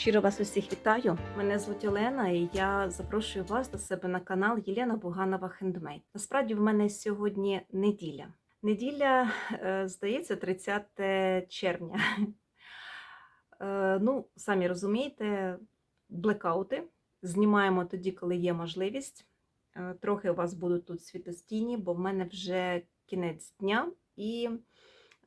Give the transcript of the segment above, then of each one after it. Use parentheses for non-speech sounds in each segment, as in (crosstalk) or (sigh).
Щиро вас усіх вітаю. Мене звуть Олена, і я запрошую вас до себе на канал Єлена Буганова Хендмейд. Насправді, в мене сьогодні неділя. Неділя, е, здається, 30 червня. Е, Ну, самі розумієте, блекаути. Знімаємо тоді, коли є можливість. Е, Трохи у вас будуть тут світостійні, бо в мене вже кінець дня, і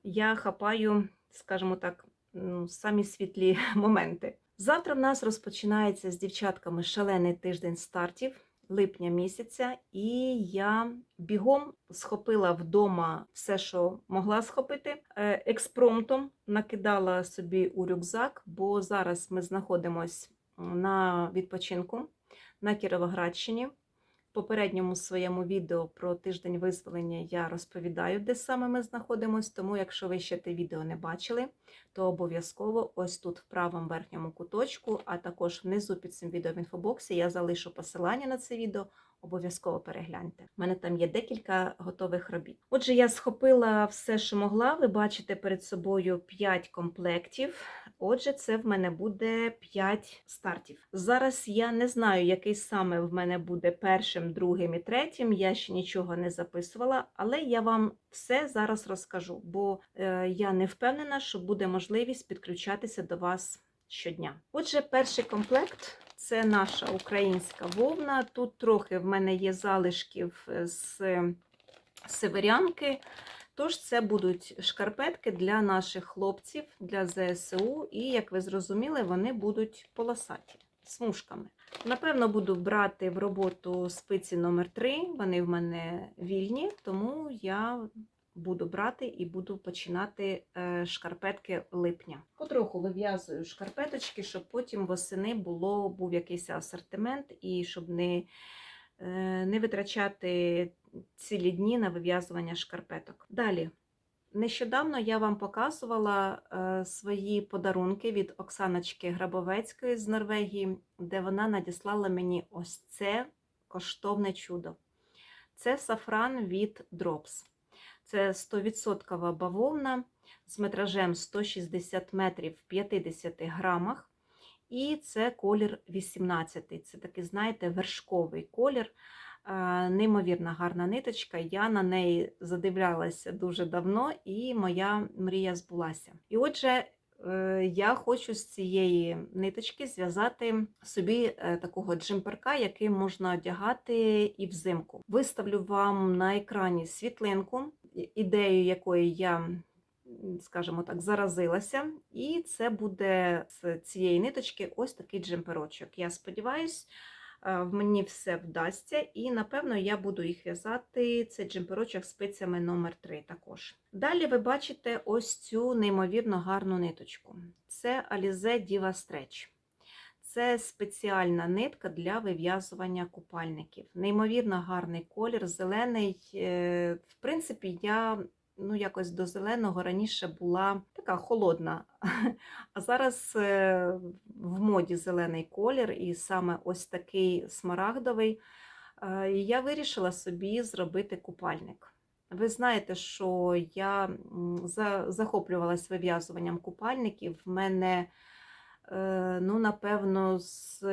я хапаю, скажімо так, ну, самі світлі (laughs) моменти. Завтра в нас розпочинається з дівчатками шалений тиждень стартів липня місяця, і я бігом схопила вдома все, що могла схопити. Е, Експромтом накидала собі у рюкзак, бо зараз ми знаходимося на відпочинку на Кіровоградщині. Попередньому своєму відео про тиждень визволення я розповідаю, де саме ми знаходимося. Тому, якщо ви ще те відео не бачили, то обов'язково ось тут в правому верхньому куточку, а також внизу під цим відео в інфобоксі я залишу посилання на це відео. Обов'язково перегляньте. У мене там є декілька готових робіт. Отже, я схопила все, що могла. Ви бачите перед собою 5 комплектів. Отже, це в мене буде 5 стартів. Зараз я не знаю, який саме в мене буде першим, другим і третім. Я ще нічого не записувала, але я вам все зараз розкажу, бо е, я не впевнена, що буде можливість підключатися до вас щодня. Отже, перший комплект. Це наша українська вовна. Тут трохи в мене є залишків з северянки. Тож це будуть шкарпетки для наших хлопців, для ЗСУ, і, як ви зрозуміли, вони будуть полосаті смужками. Напевно, буду брати в роботу спиці номер 3 Вони в мене вільні, тому я буду брати і буду починати е, шкарпетки липня. Потроху вив'язую шкарпеточки, щоб потім восени було, був якийсь асортимент і щоб не, е, не витрачати цілі дні на вив'язування шкарпеток. Далі. Нещодавно я вам показувала е, свої подарунки від Оксаночки Грабовецької з Норвегії, де вона надіслала мені ось це коштовне чудо. Це сафран від Drops. Це 100% бавовна з метражем 160 метрів в 50 грамах. І це колір 18. Це такий, знаєте, вершковий колір. Неймовірно гарна ниточка. Я на неї задивлялася дуже давно, і моя мрія збулася. І отже, е, я хочу з цієї ниточки зв'язати собі е, такого джемперка, який можна одягати і взимку. Виставлю вам на екрані світлинку, ідею якої я. Скажімо так, заразилася, і це буде з цієї ниточки ось такий джемперочок. Я сподіваюся, в мені все вдасться, і, напевно, я буду їх в'язати цей джемперочок спицями номер 3 також. Далі ви бачите ось цю неймовірно гарну ниточку. Це Alize Diva Stretch. Це спеціальна нитка для вив'язування купальників. Неймовірно гарний колір, зелений. Е, в принципі, я ну, якось до зеленого раніше була така холодна. А зараз е, в моді зелений колір, і саме ось такий смарагдовий. Е, І я вирішила собі зробити купальник. Ви знаєте, що я захоплювалася вив'язуванням купальників. В мене, ну, напевно, з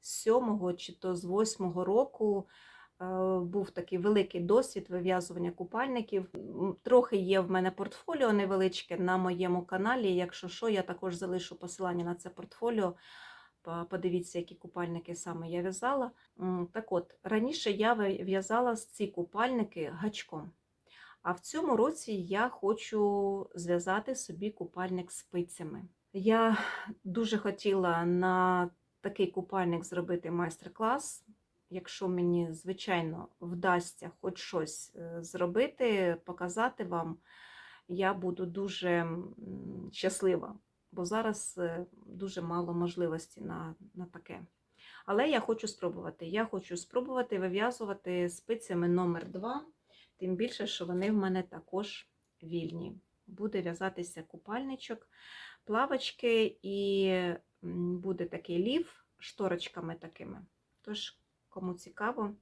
сьомого чи то з восьмого року. Був такий великий досвід вив'язування купальників. Трохи є в мене портфоліо невеличке на моєму каналі. Якщо що, я також залишу посилання на це портфоліо. Подивіться, які купальники саме я в'язала. Так от, раніше я в'язала ці купальники гачком. А в цьому році я хочу зв'язати собі купальник спицями. Я дуже хотіла на такий купальник зробити майстер-клас. Якщо мені, звичайно, вдасться хоч щось е, зробити, показати вам, я буду дуже щаслива, бо зараз е, дуже мало можливості на, на таке. Але я хочу спробувати. Я хочу спробувати вив'язувати спицями номер 2 тим більше, що вони в мене також вільні. Буде в'язатися купальничок, плавочки, і буде такий лів шторочками такими. Тож, Кому цікаво,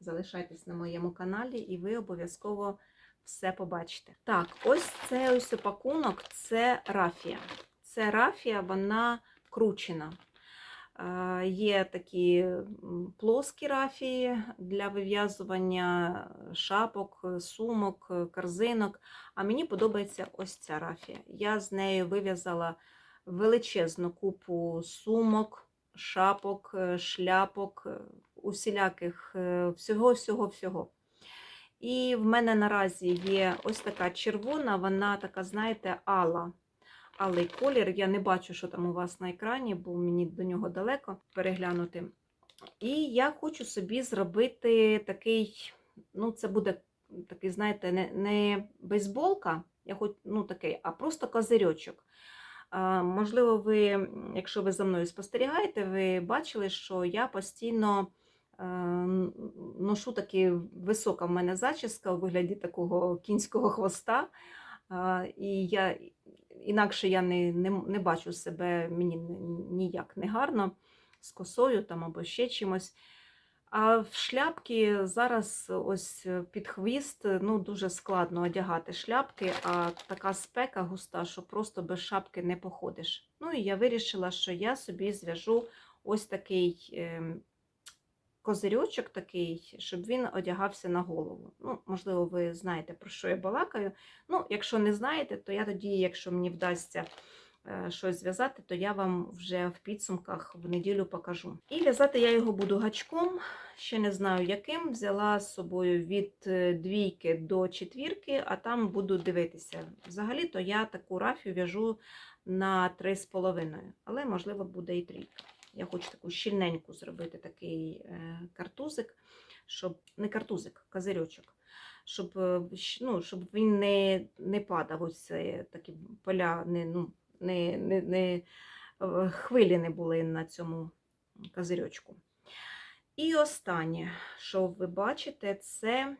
залишайтесь на моєму каналі, і ви обов'язково все побачите. Так, ось це ось опакунок це рафія. Це рафія, вона вкручена. Є такі плоскі рафії для вив'язування шапок, е, сумок, е, корзинок. А мені подобається ось ця рафія. Я з нею вив'язала величезну купу сумок, шапок, е, шляпок, усіляких е, всього, всього, всього. І в мене наразі є ось така червона, вона така, знаєте, ала. Алий колір. Я не бачу, що там у вас на екрані, бо мені до нього далеко переглянути. І я хочу собі зробити такий, ну, це буде такий, знаєте, не, не бейсболка, я хоч, ну, такий, а просто козирьочок. Можливо, ви, якщо ви за мною спостерігаєте, ви бачили, що я постійно е, ношу такі висока в мене зачіска у вигляді такого кінського хвоста. І я інакше я не, не, не бачу себе мені ніяк не гарно з косою там або ще чимось. А в шляпки зараз ось під хвіст ну, дуже складно одягати шляпки, а така спека густа, що просто без шапки не походиш. Ну і я вирішила, що я собі зв'яжу ось такий козирьочок такий, щоб він одягався на голову. Ну, можливо, ви знаєте, про що я балакаю. Ну, якщо не знаєте, то я тоді, якщо мені вдасться е, щось зв'язати, то я вам вже в підсумках в неділю покажу. І в'язати я його буду гачком, ще не знаю яким. Взяла з собою від е, двійки до четвірки, а там буду дивитися. Взагалі-то я таку рафію в'яжу на 3,5, але можливо буде і трійка. Я хочу таку щільненьку зробити такий е, картузик, щоб не картузик, козирьочок, щоб, е, ну, щоб він не, не падав. Ось такі поля, не, ну, не, не, не, е, хвилі не були на цьому козирьочку. І останнє, що ви бачите, це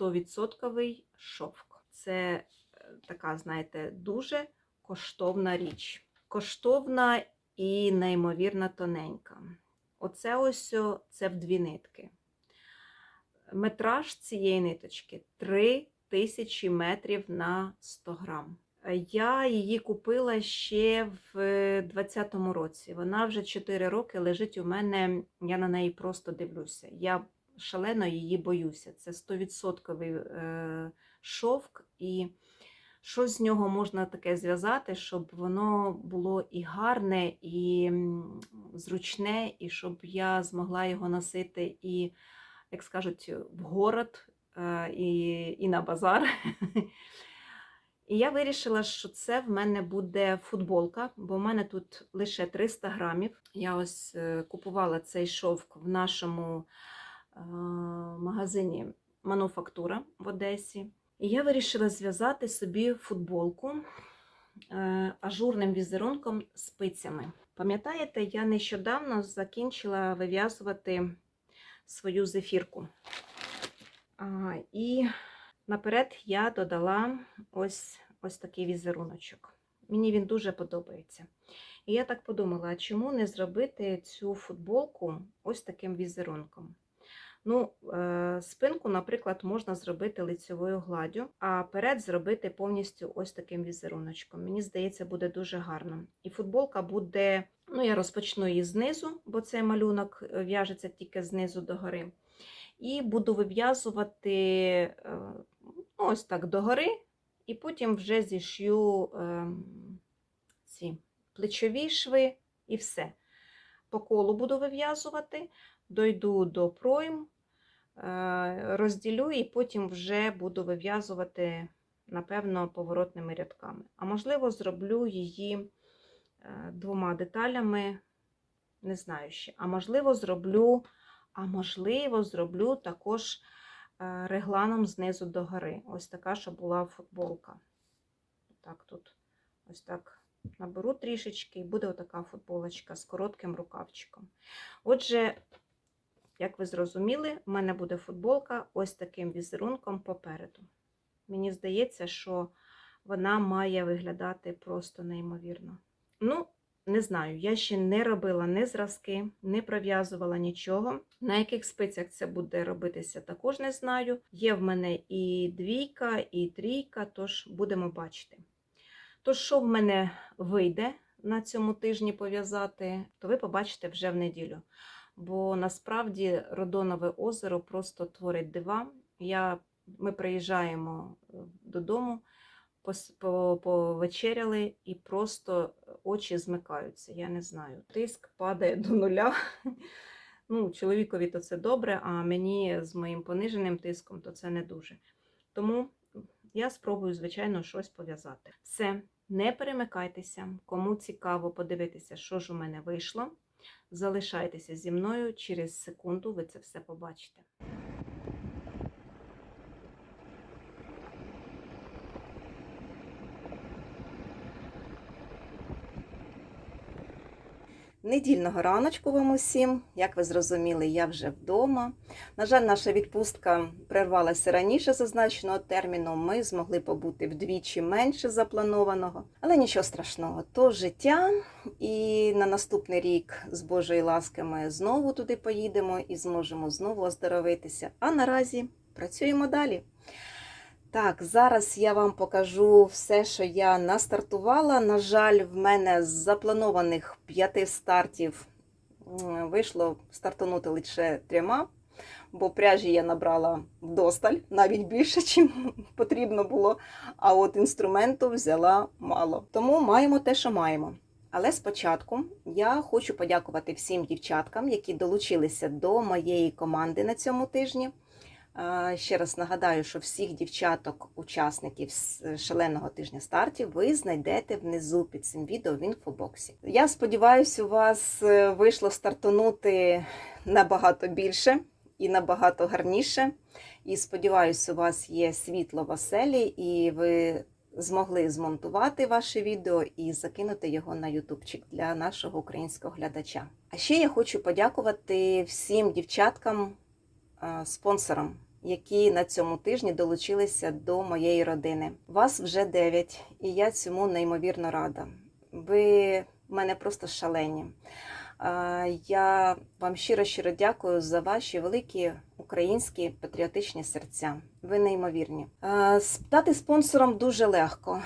100% шовк. Це така, знаєте, дуже коштовна річ. Коштовна і неймовірно тоненька. Оце ось це в дві нитки. Метраж цієї ниточки 3 тисячі метрів на 100 грам. Е, Я її купила ще в 2020 році. Вона вже 4 роки лежить у мене, я на неї просто дивлюся. Я шалено її боюся. Це 100% е, шовк і що з нього можна таке зв'язати, щоб воно було і гарне, і зручне, і щоб я змогла його носити і, як скажуть, в город, е, і, і на базар. (laughs) І я вирішила, що це в мене буде футболка, бо в мене тут лише 300 грамів. Я ось е, купувала цей шовк в нашому е, магазині Мануфактура в Одесі. І я вирішила зв'язати собі футболку е, ажурним візерунком спицями. Пам'ятаєте, я нещодавно закінчила вив'язувати свою зефірку. І наперед я додала ось, ось такий візеруночок. Мені він дуже подобається. І я так подумала, чому не зробити цю футболку ось таким візерунком? Ну, е, спинку, наприклад, можна зробити лицьовою гладдю, а перед зробити повністю ось таким візеруночком. Мені здається, буде дуже гарно. І футболка буде, ну, я розпочну її знизу, бо цей малюнок е, в'яжеться тільки знизу до гори. І буду вив'язувати е, ну, ось так догори, і потім вже зішью е, ці плечові шви і все. По колу буду вив'язувати дойду до пройм, е, розділю і потім вже буду вив'язувати, напевно, поворотними рядками. А можливо, зроблю її е, двома деталями, не знаю ще. А можливо, зроблю, а можливо, зроблю також е, регланом знизу до гори. Ось така, щоб була футболка. Так, тут ось так наберу трішечки, і буде отака футболочка з коротким рукавчиком. Отже, як ви зрозуміли, в мене буде футболка ось таким візерунком попереду. Мені здається, що вона має виглядати просто неймовірно. Ну, не знаю, я ще не робила ні зразки, не пров'язувала нічого. На яких спицях це буде робитися, також не знаю. Є в мене і двійка, і трійка, тож будемо бачити. Тож, що в мене вийде на цьому тижні пов'язати, то ви побачите вже в неділю. Бо насправді Родонове озеро просто творить дива. Я, ми приїжджаємо е, додому, повечеряли і просто очі змикаються. Я не знаю. Тиск падає (laughs) до нуля. Ну, чоловікові то це добре, а мені з моїм пониженим тиском то це не дуже. Тому я спробую, звичайно, щось пов'язати. Все, не перемикайтеся. Кому цікаво подивитися, що ж у мене вийшло. Залишайтеся зі мною. Через секунду ви це все побачите. Недільного раночку вам усім. Як ви зрозуміли, я вже вдома. На жаль, наша відпустка прервалася раніше зазначеного терміну. Ми змогли побути вдвічі менше запланованого, але нічого страшного. То життя, і на наступний рік з Божої ласки ми знову туди поїдемо і зможемо знову оздоровитися. А наразі працюємо далі. Так, зараз я вам покажу все, що я настартувала. На жаль, в мене з запланованих п'яти стартів вийшло стартанути лише трьома, бо пряжі я набрала вдосталь, навіть більше, (laughs) ніж потрібно було. А от інструменту взяла мало. Тому маємо те, що маємо. Але спочатку я хочу подякувати всім дівчаткам, які долучилися до моєї команди на цьому тижні. Ще раз нагадаю, що всіх дівчаток, учасників шаленого тижня стартів, ви знайдете внизу під цим відео в інфобоксі. Я сподіваюся, у вас е, вийшло стартанути набагато більше і набагато гарніше. І сподіваюся, у вас є світло в оселі, і ви змогли змонтувати ваше відео і закинути його на ютубчик для нашого українського глядача. А ще я хочу подякувати всім дівчаткам спонсорам, які на цьому тижні долучилися до моєї родини. Вас вже дев'ять, і я цьому неймовірно рада. Ви в мене просто шалені. Е, Я вам щиро щиро дякую за ваші великі українські патріотичні серця. Ви неймовірні. Е, Стати спонсором дуже легко.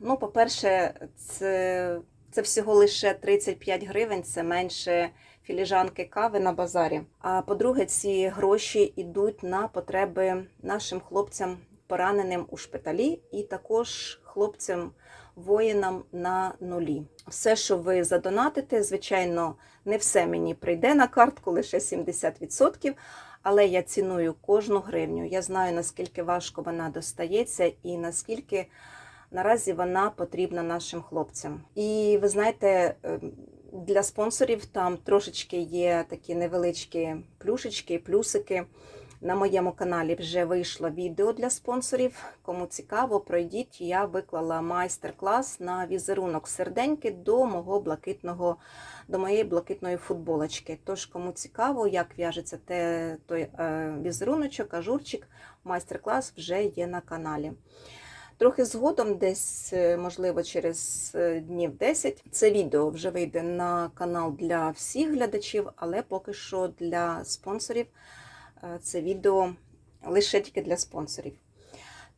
Ну, по-перше, це, це всього лише 35 гривень, це менше філіжанки кави на базарі. А по-друге, ці гроші йдуть на потреби нашим хлопцям, пораненим у шпиталі, і також хлопцям. Воїнам на нулі. Все, що ви задонатите, звичайно, не все мені прийде на картку, лише 70%, але я ціную кожну гривню. Я знаю, наскільки важко вона достається і наскільки наразі вона потрібна нашим хлопцям. І ви знаєте, ем, для спонсорів там трошечки є такі невеличкі плюшечки, плюсики. На моєму каналі вже вийшло відео для спонсорів. Кому цікаво, пройдіть. Я виклала майстер-клас на візерунок серденьки до мого блакитного, до моєї блакитної футболочки. Тож, кому цікаво, як в'яжеться той е, візеруночок, ажурчик, майстер-клас вже є на каналі. Трохи згодом, десь, е, можливо, через е, днів 10, це відео вже вийде на канал для всіх глядачів, але поки що для спонсорів е, це відео лише тільки для спонсорів.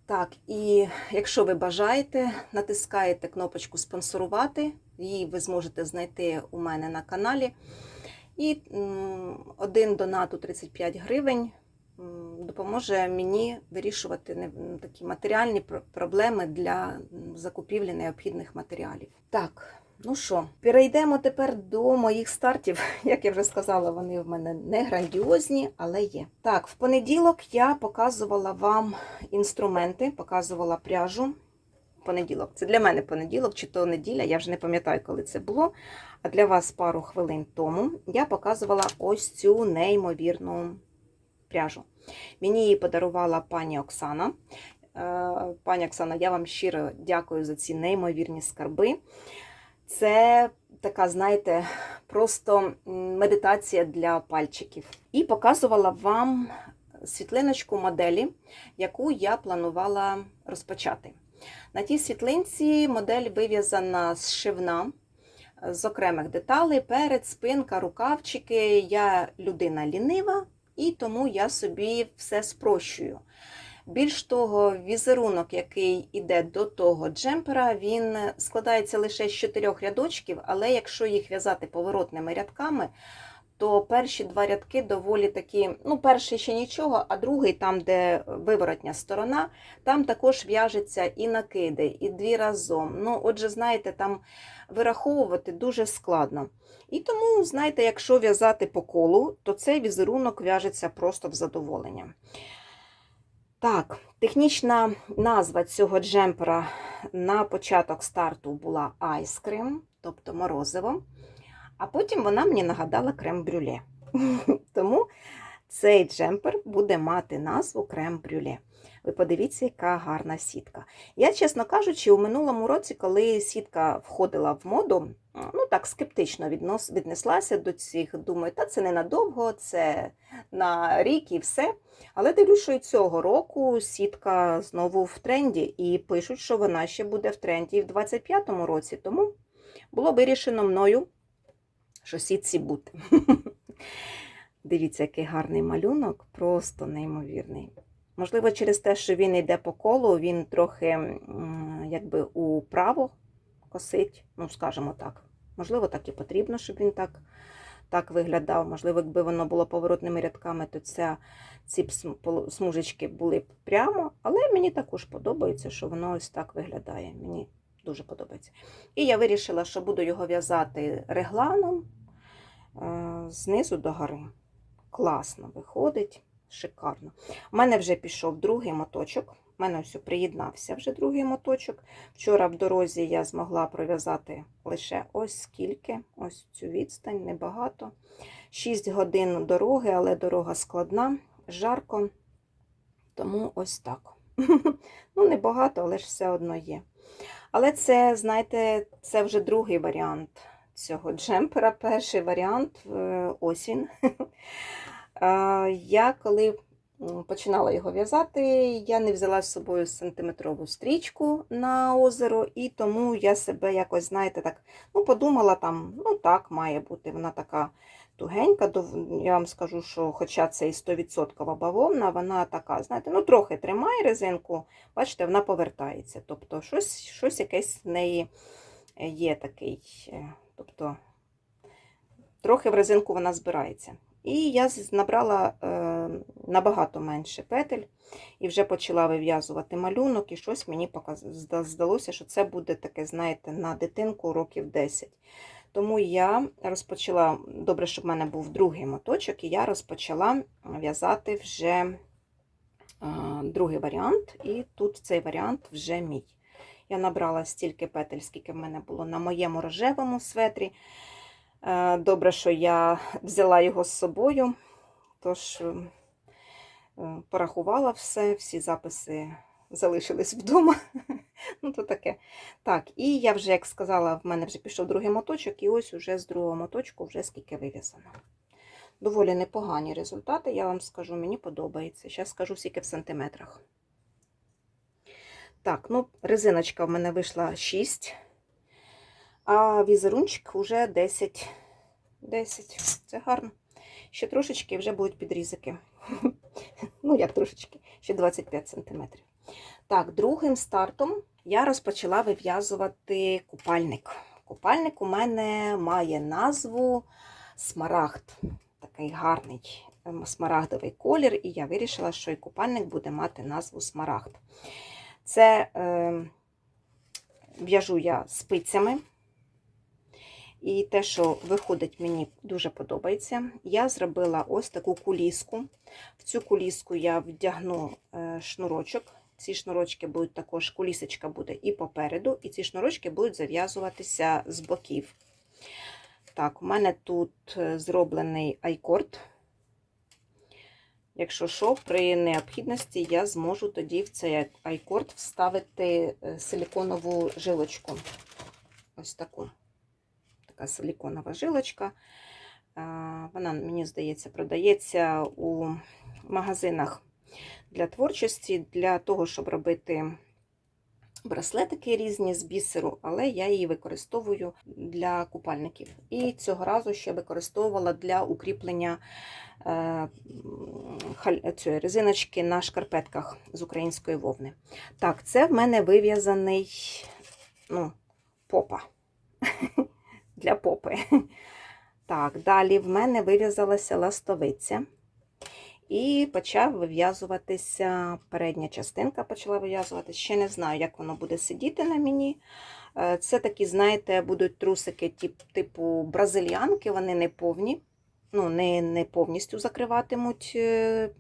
Так, і якщо ви бажаєте, натискаєте кнопочку спонсорувати, її ви зможете знайти у мене на каналі. І один донат у 35 гривень допоможе мені вирішувати такі матеріальні проблеми для закупівлі необхідних матеріалів. Так, ну що, перейдемо тепер до моїх стартів. (laughs) Як я вже сказала, вони в мене не грандіозні, але є. Так, в понеділок я показувала вам інструменти, показувала пряжу. Понеділок. Це для мене понеділок, чи то неділя, я вже не пам'ятаю, коли це було. А для вас пару хвилин тому я показувала ось цю неймовірну пряжу. Мені її подарувала пані Оксана. Е, Пані Оксана, я вам щиро дякую за ці неймовірні скарби. Це така, знаєте, просто медитація для пальчиків. І показувала вам світлиночку моделі, яку я планувала розпочати. На тій світлинці модель вив'язана з шивна, з окремих деталей, перед, спинка, рукавчики. Я людина лінива, і тому я собі все спрощую. Більш того, візерунок, який йде до того джемпера, він складається лише з чотирьох рядочків, але якщо їх в'язати поворотними рядками, то перші два рядки доволі такі, ну, перший ще нічого, а другий, там, де виворотня сторона, там також в'яжеться і накиди, і дві разом. Ну, отже, знаєте, там вираховувати дуже складно. І тому, знаєте, якщо в'язати по колу, то цей візерунок в'яжеться просто в задоволення. Так, технічна назва цього джемпера на початок старту була Cream, тобто морозиво. А потім вона мені нагадала крем-брюле. (laughs) Тому цей джемпер буде мати назву крем-брюле. Ви подивіться, яка гарна сітка. Я, чесно кажучи, у минулому році, коли сітка входила в моду, ну так скептично віднос, віднеслася до цих. Думаю, та це ненадовго, це на рік і все. Але дивлюсь, що і цього року сітка знову в тренді, і пишуть, що вона ще буде в тренді в 25-му році. Тому було вирішено мною, що сітці бути. (laughs) Дивіться, який гарний малюнок, просто неймовірний. Можливо, через те, що він йде по колу, він трохи якби управо косить, ну, скажімо так. Можливо, так і потрібно, щоб він так, так виглядав. Можливо, якби воно було поворотними рядками, то ця, ці смужечки були б прямо. Але мені також подобається, що воно ось так виглядає. Мені дуже подобається. І я вирішила, що буду його в'язати регланом знизу до гори. Класно виходить, шикарно. У мене вже пішов другий моточок. У мене ось приєднався вже другий моточок. Вчора в дорозі я змогла пров'язати лише ось скільки, ось цю відстань, небагато. 6 годин дороги, але дорога складна, жарко. Тому ось так. (laughs) Ну, небагато, але ж все одно є. Але це, знаєте, це вже другий варіант цього джемпера. Перший варіант е, ось він. (laughs) Е, Я коли починала його в'язати, я не взяла з собою сантиметрову стрічку на озеро, і тому я себе якось, знаєте, так ну, подумала там, ну так, має бути. Вона така тугенька. Я вам скажу, що хоча це і 100% бавовна, вона така, знаєте, ну трохи тримає резинку, бачите, вона повертається. Тобто щось, щось якесь в неї є такий. Тобто трохи в резинку вона збирається. І я набрала е, набагато менше петель і вже почала вив'язувати малюнок, і щось мені здалося, що це буде таке, знаєте, на дитинку років 10. Тому я розпочала, добре, щоб в мене був другий моточок, і я розпочала в'язати вже е, другий варіант, і тут цей варіант вже мій. Я набрала стільки петель, скільки в мене було на моєму рожевому светрі. Е, Добре, що я взяла його з собою, тож е, е, порахувала все, всі записи залишились вдома. (laughs) Ну, то таке. Так, і я вже, як сказала, в мене вже пішов другий моточок, і ось уже з другого моточку вже скільки вив'язано. Доволі непогані результати, я вам скажу, мені подобається. Зараз скажу скільки в сантиметрах. Так, ну, резиночка в мене вийшла 6, а візерунчик вже 10. 10. Це гарно. Ще трошечки вже будуть підрізики. (laughs) Ну, як трошечки, ще 25 см. Так, другим стартом я розпочала вив'язувати купальник. Купальник у мене має назву Смарагд. Такий гарний ем, смарагдовий колір, і я вирішила, що і купальник буде мати назву Смарагд. Це е, в'яжу я спицями. І те, що виходить, мені дуже подобається. Я зробила ось таку куліску. В цю куліску я вдягну е, шнурочок. Ці шнурочки будуть також, кулісочка буде і попереду, і ці шнурочки будуть зав'язуватися з боків. Так, у мене тут е, зроблений айкорд. Якщо що, при необхідності я зможу тоді в цей айкорд вставити е, силіконову жилочку. Ось таку. Така силіконова жилочка. Вона, мені здається, продається у магазинах для творчості, для того, щоб робити браслетики різні з бісеру, але я її використовую для купальників. І цього разу ще використовувала для укріплення цієї резиночки на шкарпетках з української вовни. Так, це в мене вив'язаний ну, попа. (laughs) Для попи. Так, далі в мене вив'язалася ластовиця. І почав вив'язуватися передня частинка почала вив'язуватися. Ще не знаю, як воно буде сидіти на мені. Е, Це такі, знаєте, будуть трусики тип, типу бразильянки, вони не повні, ну, не, не повністю закриватимуть е,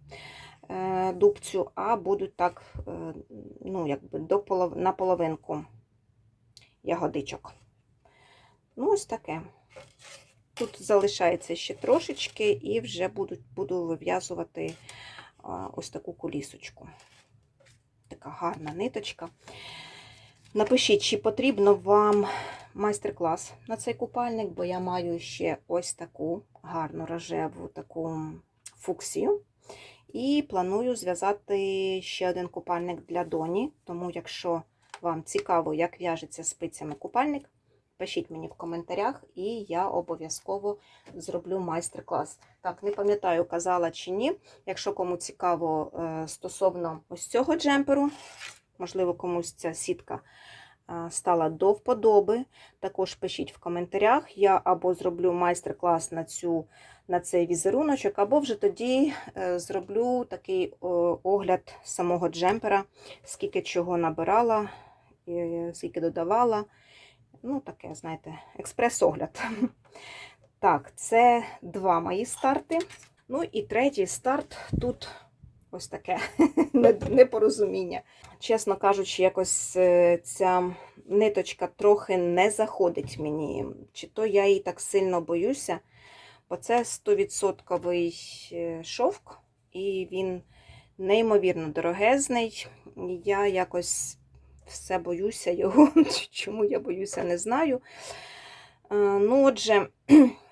е, дубцю, а будуть так, е, ну, якби до полов... на половинку ягодичок. Ну, ось таке. Тут залишається ще трошечки, і вже буду, буду вив'язувати ось таку кулісочку. Така гарна ниточка. Напишіть, чи потрібно вам майстер-клас на цей купальник, бо я маю ще ось таку гарну рожеву таку фуксію. І планую зв'язати ще один купальник для доні. Тому, якщо вам цікаво, як в'яжеться спицями купальник, пишіть мені в коментарях, і я обов'язково зроблю майстер-клас. Так, не пам'ятаю, казала чи ні. Якщо кому цікаво е, стосовно ось цього джемперу, можливо, комусь ця сітка стала до вподоби, також пишіть в коментарях. Я або зроблю майстер-клас на, цю, на цей візеруночок, або вже тоді е, зроблю такий огляд самого джемпера, скільки чого набирала, скільки додавала. Ну, таке, знаєте, експрес-огляд. (laughs) Так, це два мої старти. Ну і третій старт тут ось таке (laughs) непорозуміння. Чесно кажучи, якось е, ця ниточка трохи не заходить мені. Чи то я її так сильно боюся, бо це 100% е, шовк, і він неймовірно дорогезний. Я якось все боюся його. (laughs) Чому я боюся, не знаю. Е, Ну, отже, (clears throat)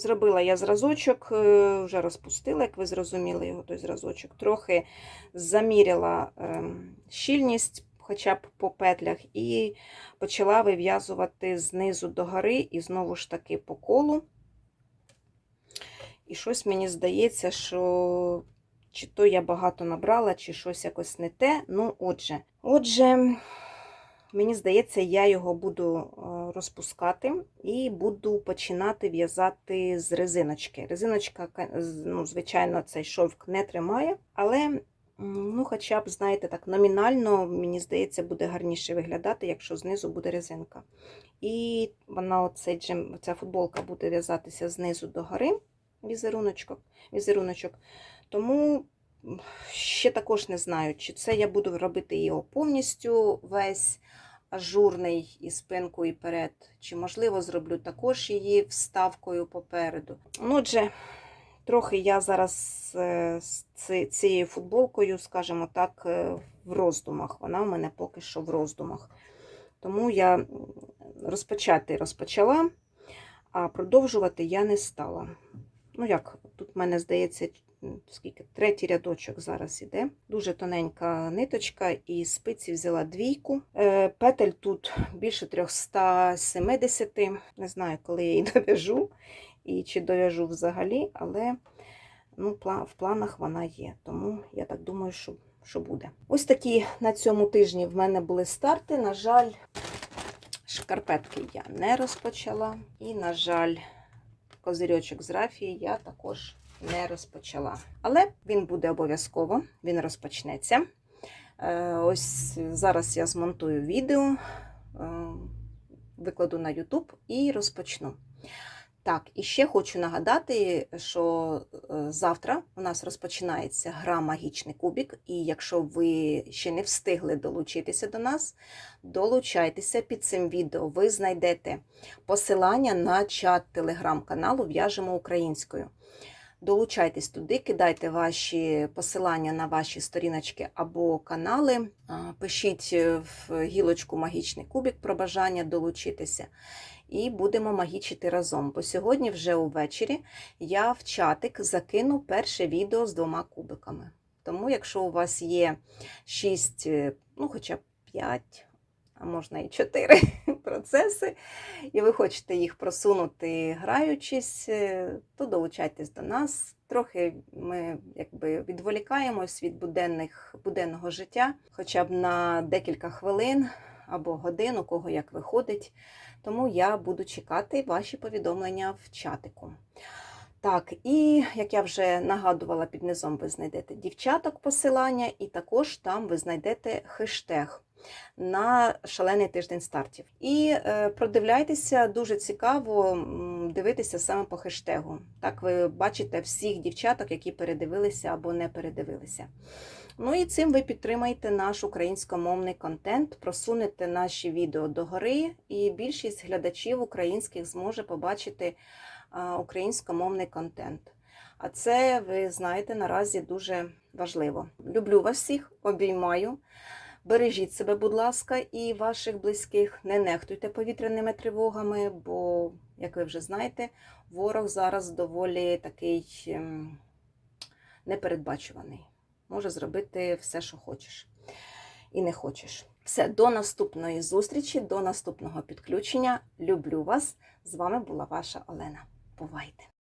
зробила я зразочок, е, вже розпустила, як ви зрозуміли його той зразочок. Трохи заміряла ем, щільність, хоча б по петлях, і почала вив'язувати знизу до гори, і знову ж таки по колу. І щось мені здається, що чи то я багато набрала, чи щось якось не те. Ну, отже, отже, мені здається, я його буду е, розпускати і буду починати в'язати з резиночки. Резиночка, ну, звичайно, цей шовк не тримає, але, ну, хоча б, знаєте, так, номінально, мені здається, буде гарніше виглядати, якщо знизу буде резинка. І вона, оцей джем, ця футболка буде в'язатися знизу до гори, візеруночок, візеруночок. Тому ще також не знаю, чи це я буду робити його повністю весь ажурний і спинку, і перед, чи, можливо, зроблю також її вставкою попереду. Ну, отже, трохи я зараз е, з цією футболкою, скажімо так, е, в роздумах. Вона в мене поки що в роздумах. Тому я розпочати розпочала, а продовжувати я не стала. Ну як, тут в мене здається, скільки третій рядочок зараз іде. Дуже тоненька ниточка, і спиці взяла двійку. Е, Петель тут більше 370. Не знаю, коли я її (laughs) дов'яжу і чи дов'яжу взагалі, але ну, в планах вона є. Тому я так думаю, що, що буде. Ось такі на цьому тижні в мене були старти. На жаль, шкарпетки я не розпочала. І, на жаль, козирьочок з рафії я також не розпочала. Але він буде обов'язково, він розпочнеться. Е, Ось зараз я змонтую відео, е, викладу на YouTube і розпочну. Так, і ще хочу нагадати, що е, завтра у нас розпочинається гра Магічний кубік, і якщо ви ще не встигли долучитися до нас, долучайтеся під цим відео. Ви знайдете посилання на чат телеграм-каналу В'яжемо українською. Долучайтесь туди, кидайте ваші посилання на ваші сторіночки або канали. Пишіть е, в гілочку Магічний кубік про бажання долучитися. І будемо магічити разом. Бо сьогодні, вже увечері, я в чатик закину перше відео з двома кубиками. Тому, якщо у вас є 6, ну хоча б 5 а можна і чотири процеси, і ви хочете їх просунути граючись, е, то долучайтесь до нас. Трохи ми якби відволікаємось від буденних, буденного життя, хоча б на декілька хвилин або годин, у кого як виходить. Тому я буду чекати ваші повідомлення в чатику. Так, і як я вже нагадувала, під низом ви знайдете дівчаток посилання, і також там ви знайдете хештег на шалений тиждень стартів. І е, продивляйтеся, дуже цікаво дивитися саме по хештегу. Так ви бачите всіх дівчаток, які передивилися або не передивилися. Ну і цим ви підтримаєте наш українськомовний контент, просунете наші відео догори, і більшість глядачів українських зможе побачити українськомовний контент. А це, ви знаєте, наразі дуже важливо. Люблю вас всіх, обіймаю. Бережіть себе, будь ласка, і ваших близьких. Не нехтуйте повітряними тривогами, бо, як ви вже знаєте, ворог зараз доволі такий ем, непередбачуваний. Може зробити все, що хочеш, і не хочеш. Все, до наступної зустрічі, до наступного підключення. Люблю вас. З вами була ваша Олена. Бувайте!